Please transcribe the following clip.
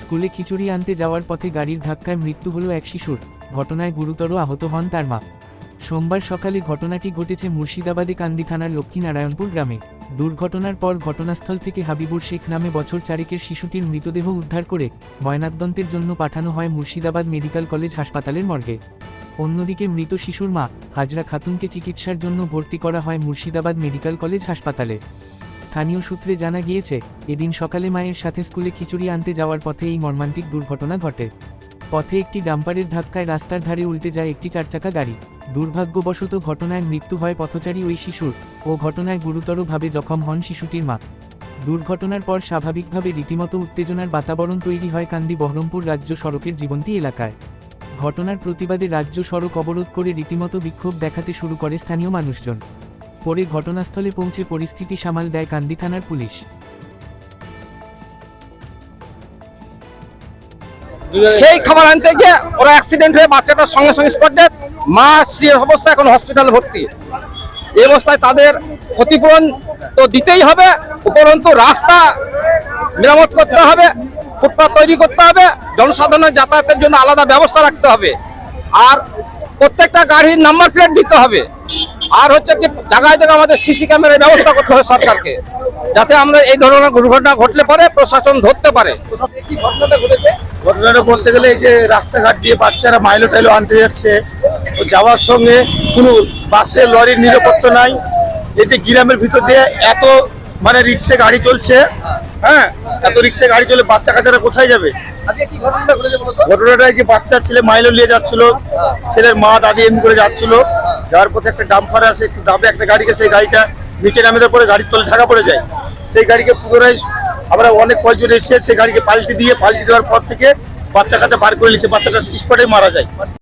স্কুলে খিচুড়ি আনতে যাওয়ার পথে গাড়ির ধাক্কায় মৃত্যু হল এক শিশুর। ঘটনায় গুরুতর আহত হন তার মা। সোমবার সকালে ঘটনাটি ঘটেছে মুর্শিদাবাদে কান্দি থানার লক্ষ্মীনারায়ণপুর গ্রামে। দুর্ঘটনার পর ঘটনাস্থল থেকে হাবিবুর শেখ নামে বছর চারেকের শিশুটির মৃতদেহ উদ্ধার করে ময়নাতদন্তের জন্য পাঠানো হয় মুর্শিদাবাদ মেডিকেল কলেজ হাসপাতালের মর্গে। অন্যদিকে মৃত শিশুর মা হাজরা খাতুনকে চিকিৎসার জন্য ভর্তি করা হয় মুর্শিদাবাদ মেডিকেল কলেজ হাসপাতালে। স্থানীয় সূত্রে জানা গিয়েছে, এদিন সকালে মায়ের সাথে স্কুলে খিচুড়ি আনতে যাওয়ার পথে এই মর্মান্তিক দুর্ঘটনা ঘটে। পথে একটি ডাম্পারের ধাক্কায় রাস্তার ধারে উল্টে যায় একটি চারচাকা গাড়ি। দুর্ভাগ্যবশত ঘটনায় মৃত্যু হয় পথচারী ওই শিশুর ও ঘটনায় গুরুতরভাবে জখম হন শিশুটির মা। দুর্ঘটনার পর স্বাভাবিকভাবে রীতিমতো উত্তেজনার বাতাবরণ তৈরি হয় কান্দি বহরমপুর রাজ্য সড়কের জীবন্তী এলাকায়। ঘটনার প্রতিবাদে রাজ্য সড়ক অবরোধ করে রীতিমতো বিক্ষোভ দেখাতে শুরু করে স্থানীয় মানুষজন। পরে ঘটনাস্থলে পৌঁছে পরিস্থিতি সামাল দেয় কান্দি থানার পুলিশ। সেই খাবার আনতে গিয়ে ওরা অ্যাক্সিডেন্ট হয়ে বাচ্চাটার সঙ্গে সঙ্গে স্পট ডেথ মা, সে অবস্থা এখন হসপিটালে ভর্তি। এই অবস্থায় তাদের ক্ষতিপূরণ তো দিতেই হবে, উপরন্তু রাস্তা মেরামত করতে হবে ফুটপাথ তৈরি করতে হবে, জনসাধারণের যাতায়াতের জন্য আলাদা ব্যবস্থা রাখতে হবে। আর প্রত্যেকটা গাড়ির নাম্বার প্লেট দিতে হবে। আর হচ্ছে কি জায়গায় জায়গায় আমাদের সিসি ক্যামেরার ব্যবস্থা করতে হবে সরকারকে, যাতে আমরা এই ধরনের দুর্ঘটনা ঘটলে পারে প্রশাসন ধরতে পারে। ঘটনাটা বলতে গেলে এই যে রাস্তাঘাট দিয়ে বাচ্চারা মাইলো টাইলো আনতে যাচ্ছে যাওয়ার সঙ্গে কোনো বাসে লরির নিরাপত্তা নাই, এই যে গ্রামের ভিতর দিয়ে এত মানে রিক্সে গাড়ি চলছে। হ্যাঁ এত রিক্সে গাড়ি চলে বাচ্চা কাচ্চারা কোথায় যাবে? ঘটনাটা যে বাচ্চা ছেলে মাইলো নিয়ে যাচ্ছিল ছেলের মা দাদি এমনি করে যাচ্ছিল। যাওয়ার পথে একটা ডাম্পার আছে একটু ডাবে একটা গাড়িকে সেই গাড়িটা নিচে নামে পরে গাড়ির তলে ঢাকা পড়ে যায়। সেই গাড়িকে পুনরায় আমরা অনেক কয়েকজন এসে সেই গাড়িকে পাল্টি দিয়ে পাল্টে দেওয়ার পর থেকে বাচ্চা কাচ্চা বার করে নিচ্ছে বাচ্চাটা স্পটে মারা যায়।